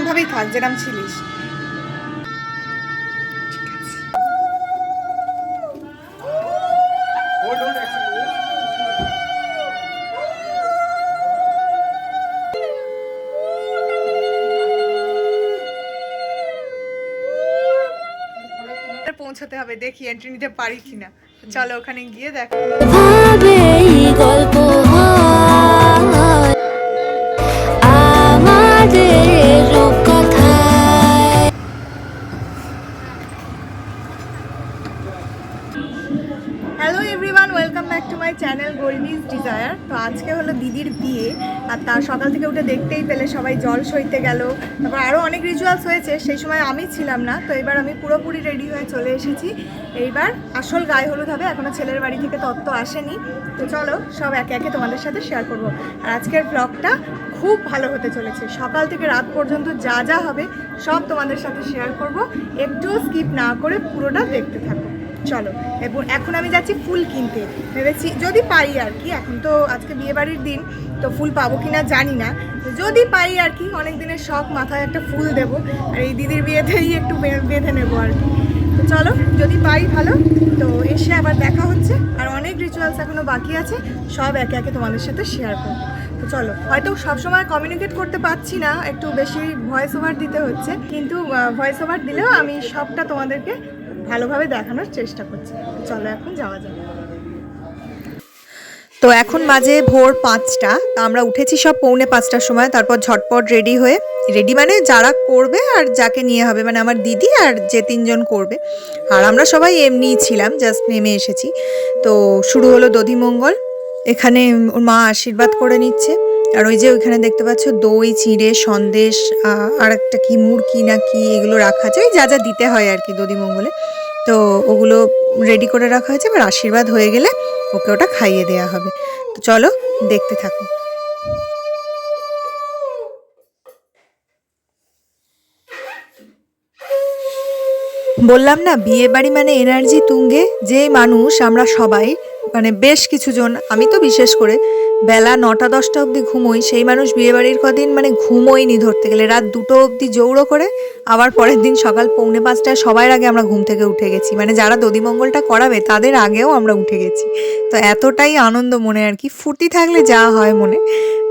এইভাবেই থাক যেরকম ছিলিস পৌঁছাতে হবে, দেখি এন্ট্রি নিতে পারি কিনা। চলো ওখানে গিয়ে দেখো। গল্প hello everyone welcome back to my channel Goldie's Desire তো আজকে হলো দিদির বিয়ে, আর তার সকাল থেকে উঠে দেখতেই পেলে সবাই জল সইতে গেল। তারপর আরও অনেক রিচুয়ালস হয়েছে, সেই সময় আমি ছিলাম না, তো এবার আমি পুরোপুরি রেডি হয়ে চলে এসেছি। এইবার আসল গায়ে হলুদ হবে এখনও ছেলের বাড়ি থেকে তত্ত্ব আসেনি। তো চলো, সব একে একে তোমাদের সাথে শেয়ার করব। আর আজকের ব্লগটা খুব ভালো হতে চলেছে। সকাল থেকে রাত পর্যন্ত যা যা হবে, সব তোমাদের সাথে শেয়ার করব। একটুও স্কিপ না করে পুরোটা দেখতে থাকো। চলো এবং এখন আমি যাচ্ছি ফুল কিনতে। ভেবেছি যদি পাই আর কি, এখন তো আজকে বিয়ে বাড়ির দিন, তো ফুল পাবো কি না জানি না। যদি পাই আর কি অনেক দিনের শখ, মাথায় একটা ফুল দেব, আর এই দিদির বিয়েতেই একটু বেঁধে নেব আর কি। তো চলো, যদি পাই ভালো, তো এসে আবার দেখা হচ্ছে, আর অনেক রিচুয়ালস এখনও বাকি আছে, সব একে একে তোমাদের সাথে শেয়ার করব। তো চলো, হয়তো সবসময় কমিউনিকেট করতে পারছি না, একটু বেশি ভয়েস ওভার দিতে হচ্ছে, কিন্তু ভয়েস ওভার দিলেও আমি সবটা তোমাদেরকে ভালোভাবে দেখানোর চেষ্টা করছি। চলো এখন যাওয়া যাক। তো এখন মাঝে ভোর পাঁচটা। তো আমরা উঠেছি সব পৌনে পাঁচটার সময়, তারপর ঝটপট রেডি হয়ে রেডি মানে যারা করবে আর যাকে নিয়ে হবে মানে আমার দিদি আর যে তিনজন করবে। আর আমরা সবাই এমনিই ছিলাম জাস্ট নেমে এসেছি। তো শুরু হলো দধিমঙ্গল এখানে ওর মা আশীর্বাদ করে নিচ্ছে। আর ওই যে ওইখানে দেখতে পাচ্ছ দই, চিঁড়ে, সন্দেশ আর একটা কি, মুরকি না কি, এগুলো রাখা ওই যা যা দিতে হয় আর কি দধিমঙ্গলে তো ওগুলো রেডি করে রাখা হয়েছে, এবার আশীর্বাদ হয়ে গেলে ওকে ওটা খাইয়ে দেওয়া হবে। তো চলো, দেখতে থাকো। বললাম না বিয়ে বাড়ি মানে এনার্জি তুঙ্গে, যে মানুষ, আমরা সবাই মানে বেশ কিছুজন, আমি তো বিশেষ করে, বেলা নটা, দশটা অবধি ঘুমোই, সেই মানুষ বিয়ে বাড়ির কদিন মানে ঘুমোইনি ধরতে গেলে। রাত দুটো অবধি জৌড়ো করে, আবার পরের দিন সকাল পৌনে পাঁচটায় সবার আগে আমরা ঘুম থেকে উঠে গেছি। মানে যারা দদিমঙ্গলটা করাবে, তাদের আগেও আমরা উঠে গেছি। তো এতটাই আনন্দ মনে আর কি, ফুর্তি থাকলে যা হয় মনে।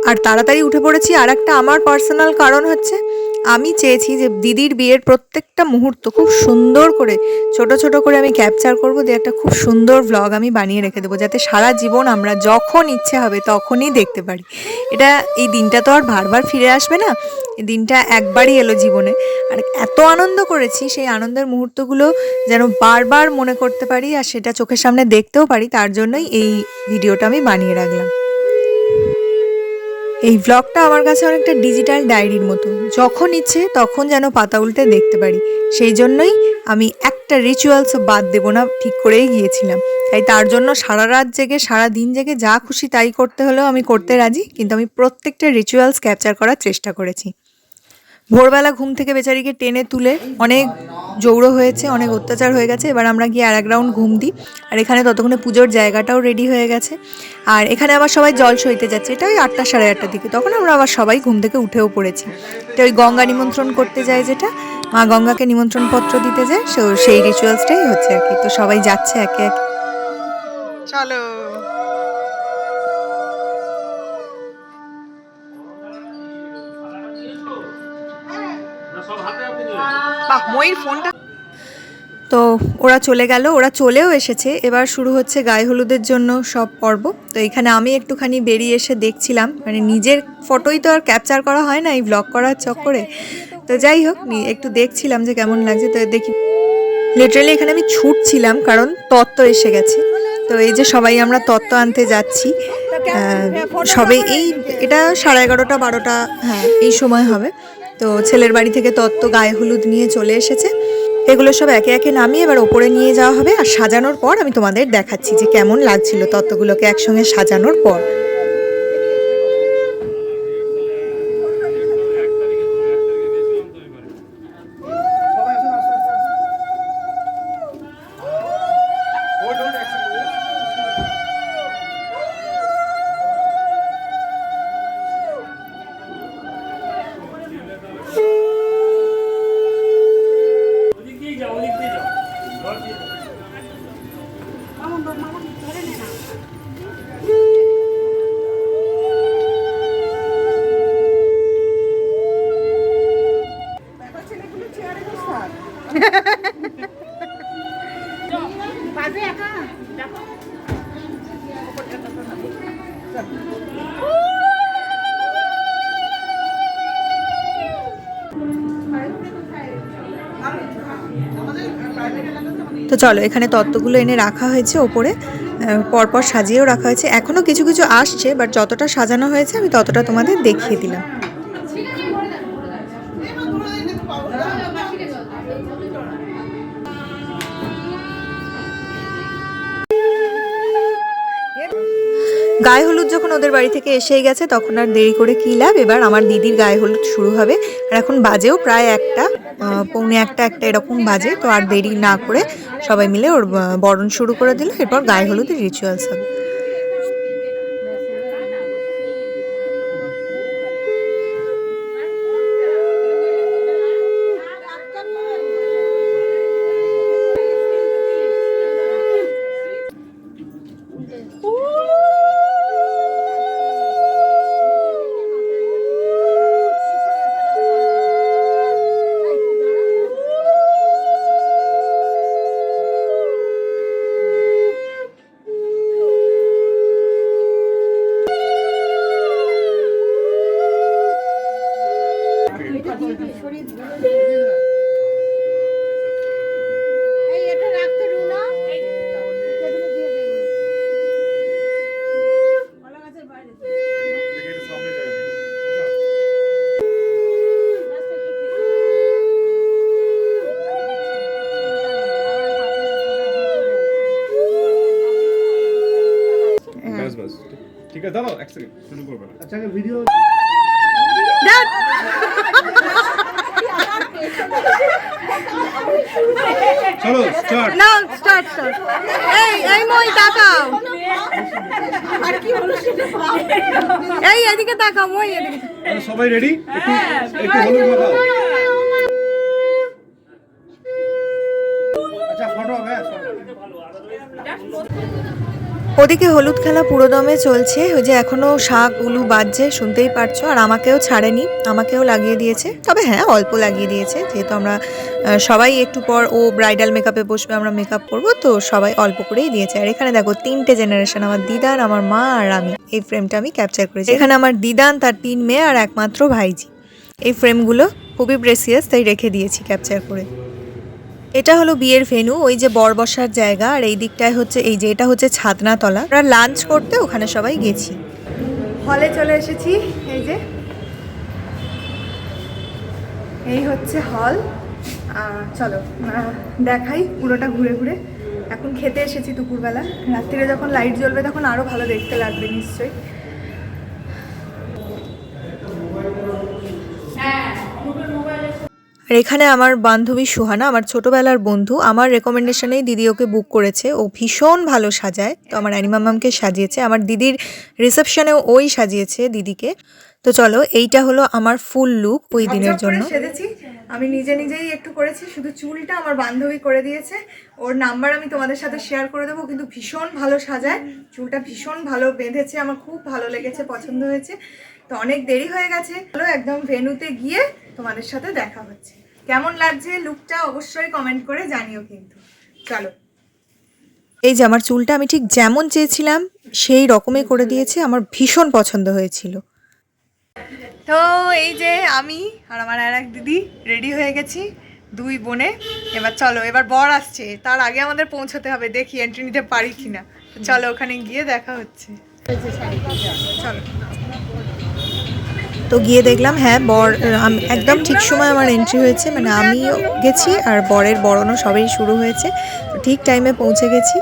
আর তাড়াতাড়ি উঠে পড়েছি। আর একটা আমার পার্সোনাল কারণ হচ্ছে আমি চেয়েছি যে দিদির বিয়ের প্রত্যেকটা মুহূর্ত খুব সুন্দর করে, ছোট ছোট করে আমি ক্যাপচার করব, দিয়ে একটা খুব সুন্দর ভ্লগ আমি বানিয়ে রেখে দেবো, যাতে সারা জীবন আমরা যখন ইচ্ছে হবে তখনই দেখতে পারি। এটা, এই দিনটা তো আর বারবার ফিরে আসবে না, এই দিনটা একবারই এলো জীবনে। আর এত আনন্দ করেছি, সেই আনন্দের মুহূর্তগুলো যেন বারবার মনে করতে পারি, আর সেটা চোখের সামনে দেখতেও পারি, তার জন্যই এই ভিডিওটা আমি বানিয়ে রাখলাম। এই ব্লগটা আমার কাছে অনেকটা ডিজিটাল ডায়েরির মতো। যখন ইচ্ছে তখন যেন পাতা উল্টে দেখতে পারি। সেই জন্যই আমি একটা রিচুয়ালসও বাদ দেবো না, ঠিক করেই গিয়েছিলাম। তাই তার জন্য সারা রাত জেগে, সারা দিন জেগে যা খুশি তাই করতে হলেও আমি করতে রাজি, কিন্তু আমি প্রত্যেকটা রিচুয়ালস ক্যাপচার করার চেষ্টা করেছি। ভোরবেলা ঘুম থেকে বেচারিকে টেনে তুলে অনেক জৌড়ো হয়েছে, অনেক অত্যাচার হয়ে গেছে। এবার আমরা গিয়ে আর এক রাউন্ড ঘুম দিই। আর এখানে ততক্ষণে পুজোর জায়গাটাও রেডি হয়ে গেছে। আর এখানে আবার সবাই জল সইতে যাচ্ছে। এটা ওই আটটা সাড়ে আটটার দিকে। তখন আমরা আবার সবাই ঘুম থেকে উঠেও পড়েছি। তো ওই গঙ্গা নিমন্ত্রণ করতে যায় যেটা, মা গঙ্গাকে নিমন্ত্রণ পত্র দিতে যায়। সেই রিচুয়ালসটাই হচ্ছে আর কি। তো সবাই যাচ্ছে একে একে। চলো। বাহ ফোনটা তো ওরা চলে গেল, ওরা চলেও এসেছে। এবার শুরু হচ্ছে গায়ে হলুদের জন্য সব পর্ব। তো এখানে আমি একটুখানি বেরিয়ে এসে দেখছিলাম। মানে নিজের ফটোই তো আর ক্যাপচার করা হয় না, এই ব্লগ করার চক্করে। তো যাই হোক একটু দেখছিলাম যে কেমন লাগছে। তো দেখি লিটারালি এখানে আমি ছুটছিলাম কারণ তত্ত্ব এসে গেছে। তো এই যে সবাই আমরা তত্ত্ব আনতে যাচ্ছি সবে এই, এটা সাড়ে এগারোটা, বারোটা হ্যাঁ এই সময় হবে। তো ছেলের বাড়ি থেকে তত্ত্ব গায়ে হলুদ নিয়ে চলে এসেছে। এগুলো সব একে একে নামিয়ে এবার ওপরে নিয়ে যাওয়া হবে। আর সাজানোর পর আমি তোমাদের দেখাচ্ছি যে কেমন লাগছিল তত্ত্বগুলোকে একসঙ্গে সাজানোর পর। তো চলো, এখানে তত্ত্বগুলো এনে রাখা হয়েছে ওপরে। পরপর সাজিয়েও রাখা হয়েছে। এখনও কিছু কিছু আসছে বাট যতটা সাজানো হয়েছে, আমি ততটা তোমাদের দেখিয়ে দিলাম। গায়ে ওদের বাড়ি থেকে এসেই গেছে, তখন আর দেরি করে কি লাভ? এবার আমার দিদির গায়ে হলুদ শুরু হবে। আর এখন বাজেও প্রায় একটা পৌনে একটা একটা এরকম বাজে, তো আর দেরি না করে সবাই মিলে ওর বরণ শুরু করে দিল। এরপর গায়ে হলুদের রিচুয়ালস হবে। এক সেকেন্ড শুরু করবে না। আচ্ছা ভিডিও চলো স্টার্ট না স্টার্ট স্টার্ট এই এই মই তাকাও। এই এদিকে তাকাও মই এদিকে। সবাই রেডি একটু একটু হলুদ ওদিকে হলুদ খেলা পুরোদমে চলছে, ওই যে এখনও শাক, উলু বাজছে, শুনতেই পারছ। আর আমাকেও ছাড়েনি, আমাকেও লাগিয়ে দিয়েছে। তবে হ্যাঁ অল্প লাগিয়ে দিয়েছে, যেহেতু আমরা সবাই একটু পর ও ব্রাইডাল মেকআপে বসবে, আমরা মেকআপ করব, তো সবাই অল্প করেই দিয়েছে। আর এখানে দেখো, তিনটে জেনারেশন আমার দিদান, আমার মা আর আমি। এই ফ্রেমটা আমি ক্যাপচার করেছি। এখানে আমার দিদান, তার তিন মেয়ে আর একমাত্র ভাইজি। এই ফ্রেমগুলো খুবই প্রেসিয়াস তাই রেখে দিয়েছি ক্যাপচার করে। এটা হলো বিয়ের ভেনু ওই যে বর বসার জায়গা, আর এই দিকটায় হচ্ছে, এই যে এটা হচ্ছে ছাদনাতলা। আমরা লাঞ্চ করতে ওখানে সবাই গেছি। হলে চলে এসেছি, এই যে। এই হচ্ছে হল চলো দেখাই পুরোটা ঘুরে ঘুরে। এখন খেতে এসেছি দুপুরবেলা। রাত্রিরে যখন লাইট জ্বলবে, তখন আরও ভালো দেখতে লাগবে, নিশ্চয়ই। আর এখানে আমার বান্ধবী সুহানা আমার ছোটবেলার বন্ধু আমার রেকমেন্ডেশনেই দিদি ওকে বুক করেছে। ও ভীষণ ভালো সাজায়। তো আমার অ্যানিমামামকে সাজিয়েছে। আমার দিদির রিসেপশনেও ওই সাজিয়েছে দিদিকে। তো চলো এইটা হলো আমার ফুল লুক ওই দিনের জন্য। সেজেছি। আমি নিজে নিজেই একটু করেছি। শুধু চুলটা আমার বান্ধবী করে দিয়েছে। ওর নাম্বার আমি তোমাদের সাথে শেয়ার করে দেবো। কিন্তু ভীষণ ভালো সাজায়। চুলটা ভীষণ ভালো বেঁধেছে। আমার খুব ভালো লেগেছে পছন্দ হয়েছে। তো অনেক দেরি হয়ে গেছে। চলো একদম ভেনুতে গিয়ে তোমাদের সাথে দেখা হচ্ছে। কেমন লাগছে লুকটা অবশ্যই কমেন্ট করে জানিও কিন্তু। চলো। এই যে আমার চুলটা আমি ঠিক যেমন চেয়েছিলাম সেই রকমই করে দিয়েছে আমার ভীষণ পছন্দ হয়েছিল। তো এই যে আমি আর আমার আর এক দিদি রেডি হয়ে গেছি দুই বোনে। এবার চলো এবার বর আসছে তার আগে আমাদের পৌঁছতে হবে দেখি এন্ট্রি নিতে পারি কিনা। তো চলো ওখানে গিয়ে দেখা হচ্ছে। চলো। তো গিয়ে দেখলাম হ্যাঁ বর একদম ঠিক সময় আমার এন্ট্রি হয়েছে মানে আমিও গেছি আর বরের বরণও সবই শুরু হয়েছে। ঠিক টাইমে পৌঁছে গেছি।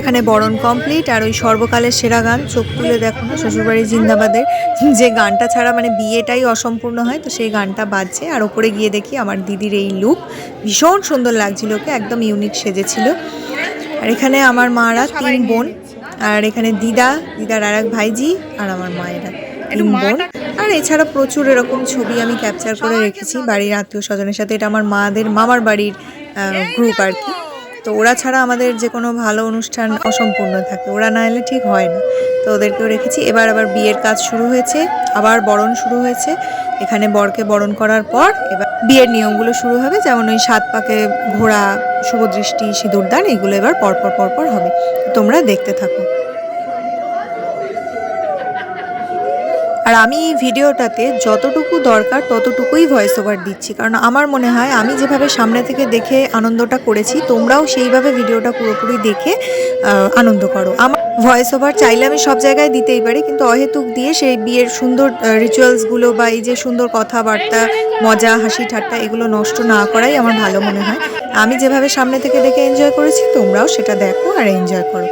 এখানে বরণ কমপ্লিট আর ওই সর্বকালের সেরা গান চোখ তুলে দেখো না শ্বশুরবাড়ি জিন্দাবাদের যে গানটা ছাড়া মানে বিয়েটাই অসম্পূর্ণ হয় তো সেই গানটা বাজছে। আর ওপরে গিয়ে দেখি আমার দিদির এই লুক ভীষণ সুন্দর লাগছিল ওকে একদম ইউনিক সেজেছিল। আর এখানে আমার মারা তিন বোন আর এখানে দিদা দিদার আর এক ভাইজি আর আমার মায়েরা তিন বোন। আর এছাড়া প্রচুর এরকম ছবি আমি ক্যাপচার করে রেখেছি বাড়ির আত্মীয় স্বজনের সাথে। এটা আমার মাদের মামার বাড়ির গ্রুপ আর কি। তো ওরা ছাড়া আমাদের যে কোনো ভালো অনুষ্ঠান অসম্পূর্ণ থাকে। ওরা না এলে ঠিক হয় না। তো ওদেরকেও রেখেছি। এবার আবার বিয়ের কাজ শুরু হয়েছে। আবার বরণ শুরু হয়েছে। এখানে বরকে বরণ করার পর এবার বিয়ের নিয়মগুলো শুরু হবে। যেমন ওই সাত পাকে ঘোড়া, শুভদৃষ্টি, সিঁদুরদান, এগুলো এবার পরপর পরপর হবে। তোমরা দেখতে থাকো। আর আমি এই ভিডিওটাতে যতটুকু দরকার ততটুকুই ভয়েস ওভার দিচ্ছি। কারণ আমার মনে হয় আমি যেভাবে সামনে থেকে দেখে আনন্দটা করেছি, তোমরাও সেইভাবে ভিডিওটা পুরোপুরি দেখে আনন্দ করো। আমার ভয়েস ওভার চাইলে আমি সব জায়গায় দিতেই পারি, কিন্তু অহেতুক দিয়ে সেই বিয়ের সুন্দর রিচুয়ালসগুলো বা এই যে সুন্দর কথাবার্তা, মজা, হাসি, ঠাট্টা এগুলো নষ্ট না করাই আমার ভালো মনে হয়। আমি যেভাবে সামনে থেকে দেখে এনজয় করেছি, তোমরাও সেটা দেখো আর এনজয় করো।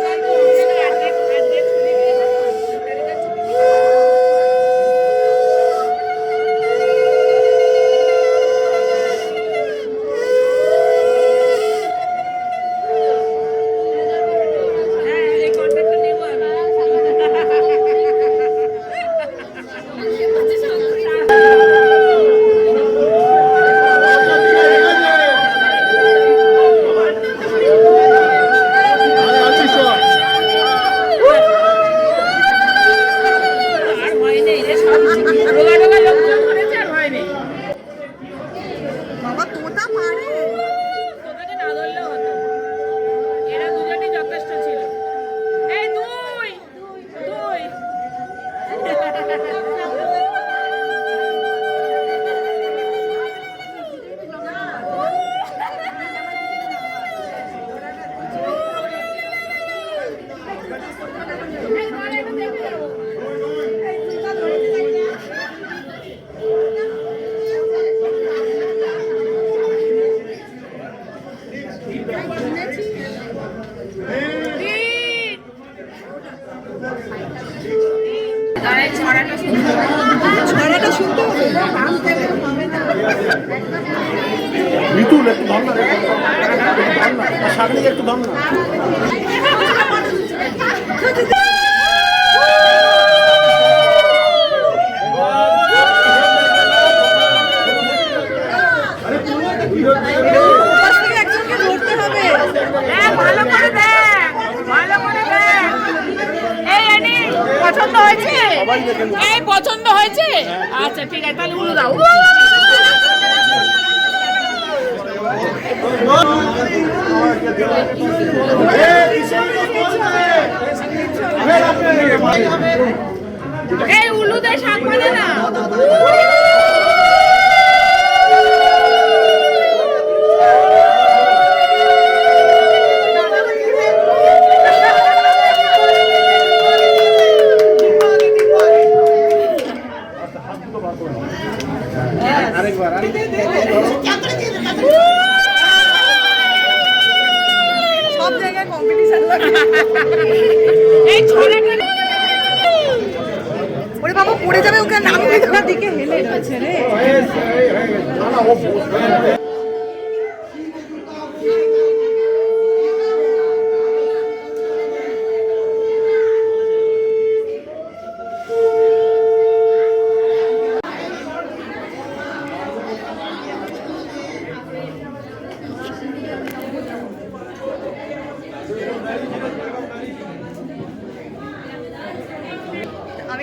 ছড়াটা শুনতে ছড়াটা শুনতে হবে মিতুল একটু ধর না রে। ধর না সাগরিক একটু ধর না পছন্দ হয়েছে? এই পছন্দ হয়েছে? আচ্ছা ঠিক আছে তাহলে উড়ু দাও। এই পালে না? এই ওরে বাবা পড়ে যাবে ওকে নামবে দিকে হেলে রয়েছে রে।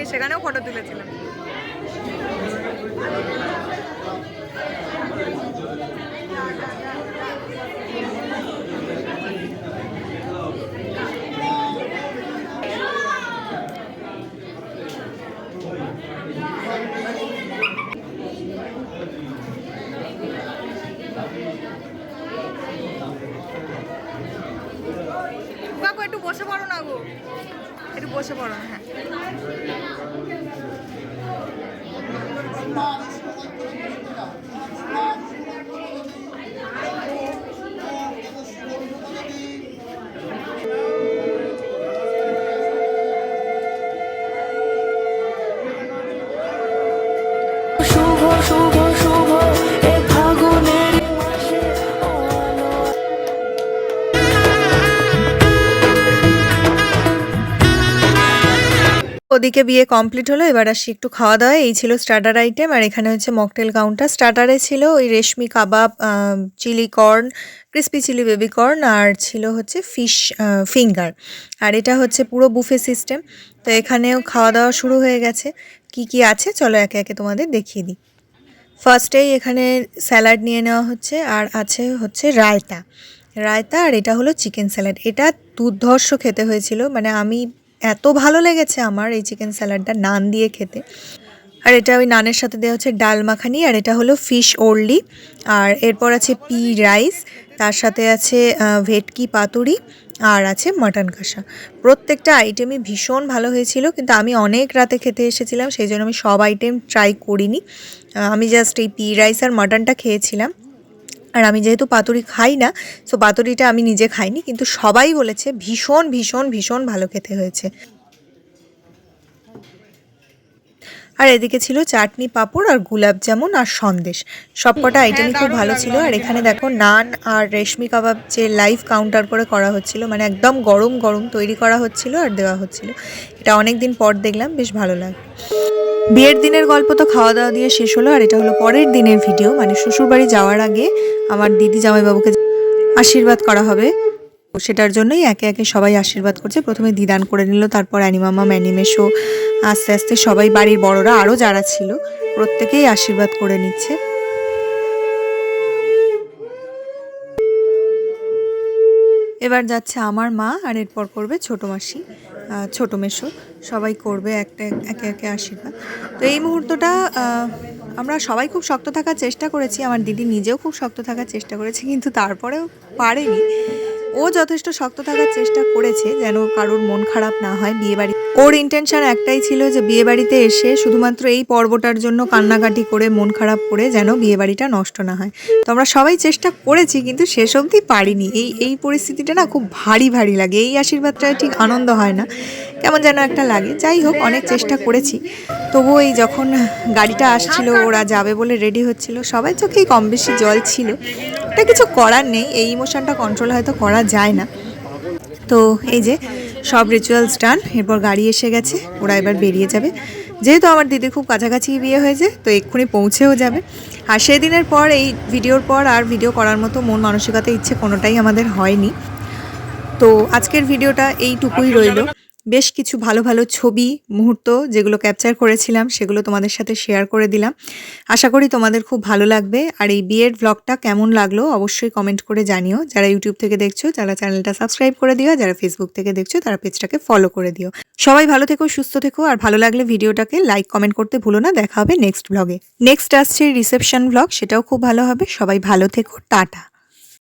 আমি সেখানেও ফটো তুলেছিলাম। একটু বসে পড়ো না গো। একটু বসে পড়ো হ্যাঁ। ওদিকে বিয়ে কমপ্লিট হলো, এবার আসি একটু খাওয়া দাওয়া এই ছিল স্টার্টার আইটেম আর এখানে হচ্ছে মকটেল কাউন্টার স্টার্টারে ছিল ওই Reshmi kebab chilli corn crispy chilli baby corn, আর ছিল হচ্ছে ফিশ ফিঙ্গার আর এটা হচ্ছে পুরো বুফে সিস্টেম তো এখানেও খাওয়া দাওয়া শুরু হয়ে গেছে। কি কি আছে চলো একে একে তোমাদের দেখিয়ে দিই। ফার্স্টেই এখানে স্যালাড নিয়ে নেওয়া হচ্ছে, আর আছে হচ্ছে রায়তা। রায়তা আর এটা হলো চিকেন স্যালাড এটা দুর্ধর্ষ খেতে হয়েছিল মানে আমি এত ভালো লেগেছে আমার এই চিকেন স্যালাডটা নান দিয়ে খেতে। আর এটা ওই নানের সাথে দেওয়া হচ্ছে ডাল মাখানি, আর এটা হলো ফিশ ওরলি আর এরপর আছে পি রাইস তার সাথে আছে ভেটকি পাতুরি, আর আছে মাটন কষা। প্রত্যেকটা আইটেমই ভীষণ ভালো হয়েছিল, কিন্তু আমি অনেক রাতে খেতে এসেছিলাম, সেই জন্য আমি সব আইটেম ট্রাই করিনি। আমি জাস্ট এই পি রাইস আর মাটনটা খেয়েছিলাম। আর আমি যেহেতু পাতুরি খাই না সো পাতুরিটা আমি নিজে খাইনি, কিন্তু সবাই বলেছে ভীষণ ভীষণ ভীষণ ভালো খেতে হয়েছে। আর এদিকে ছিল চাটনি পাঁপড় আর গুলাব জামুন আর সন্দেশ। সবকটা আইটেমই খুব ভালো ছিল। আর এখানে দেখো নান আর রেশমি কাবাব যে লাইভ কাউন্টার করে করা হচ্ছিল মানে একদম গরম গরম তৈরি করা হচ্ছিল আর দেওয়া হচ্ছিল। এটা অনেক দিন পর দেখলাম বেশ ভালো লাগে বিয়ের দিনের গল্প তো খাওয়া দাওয়া দিয়ে শেষ হলো আর এটা হলো পরের দিনের ভিডিও মানে শ্বশুরবাড়ি যাওয়ার আগে আমার দিদি জামাইবাবুকে আশীর্বাদ করা হবে। সেটার জন্যই একে একে সবাই আশীর্বাদ করছে। প্রথমে দিদান করে নিল, তারপর অ্যানিমামা ম্যানিমেশো আস্তে আস্তে সবাই বাড়ির বড়রা আরও যারা ছিল, প্রত্যেকেই আশীর্বাদ করে নিচ্ছে। এবার যাচ্ছে আমার মা আর এরপর করবে ছোটো মাসি ছোটো মেশো সবাই করবে একটা একে একে আশীর্বাদ। তো এই মুহূর্তটা আমরা সবাই খুব শক্ত থাকার চেষ্টা করেছি। আমার দিদি নিজেও খুব শক্ত থাকার চেষ্টা করেছে, কিন্তু তারপরেও পারেনি। ও যথেষ্ট শক্ত থাকার চেষ্টা করেছে যেন কারোর মন খারাপ না হয় বিয়ে বাড়ি ওর ইন্টেনশন একটাই ছিল যে বিয়ে বাড়িতে এসে শুধুমাত্র এই পর্বটার জন্য কান্নাকাটি করে মন খারাপ করে যেন বিয়ে বাড়িটা নষ্ট না হয়। তো আমরা সবাই চেষ্টা করেছি কিন্তু শেষ অবধি পারিনি। এই এই পরিস্থিতিটা না খুব ভারী ভারী লাগে। এই আশীর্বাদটা ঠিক আনন্দ হয় না। কেমন যেন একটা লাগে। যাই হোক, অনেক চেষ্টা করেছি। তবুও এই যখন গাড়িটা আসছিল, ওরা যাবে বলে রেডি হচ্ছিল, সবাই চোখেই কম বেশি জল ছিল। এটা কিছু করার নেই। এই ইমোশনটা কন্ট্রোল হয়তো করা যায় না। তো এই যে সব রিচুয়ালস ডান এরপর গাড়ি এসে গেছে, ওরা এবার বেরিয়ে যাবে। যেহেতু আমার দিদি খুব কাছাকাছি বিয়ে হয়েছে, তো এক্ষুনি পৌঁছেও যাবে। আর সেদিনের পর, এই ভিডিওর পর আর ভিডিও করার মতো মন মানসিকতা ইচ্ছে কোনোটাই আমাদের হয়নি। তো আজকের ভিডিওটা এইটুকুই রইল। বেশ কিছু ভালো ভালো ছবি, মুহূর্ত যেগুলো ক্যাপচার করেছিলাম, সেগুলো তোমাদের সাথে শেয়ার করে দিলাম। আশা করি তোমাদের খুব ভালো লাগবে। আর এই বিয়ের ব্লগটা কেমন লাগল অবশ্যই কমেন্ট করে জানিও। যারা ইউটিউব থেকে দেখছ, যারা চ্যানেলটা সাবস্ক্রাইব করে দিও যারা ফেসবুক থেকে দেখছ, তারা পেজটাকে ফলো করে দিও। সবাই ভালো থেকো, সুস্থ থেকো, আর ভালো লাগলে ভিডিওটাকে লাইক কমেন্ট করতে ভুলো না। দেখা হবে নেক্সট ব্লগে নেক্সট আসছে রিসেপশন ব্লগ সেটাও খুব ভালো হবে। সবাই ভালো থেকো, টাটা।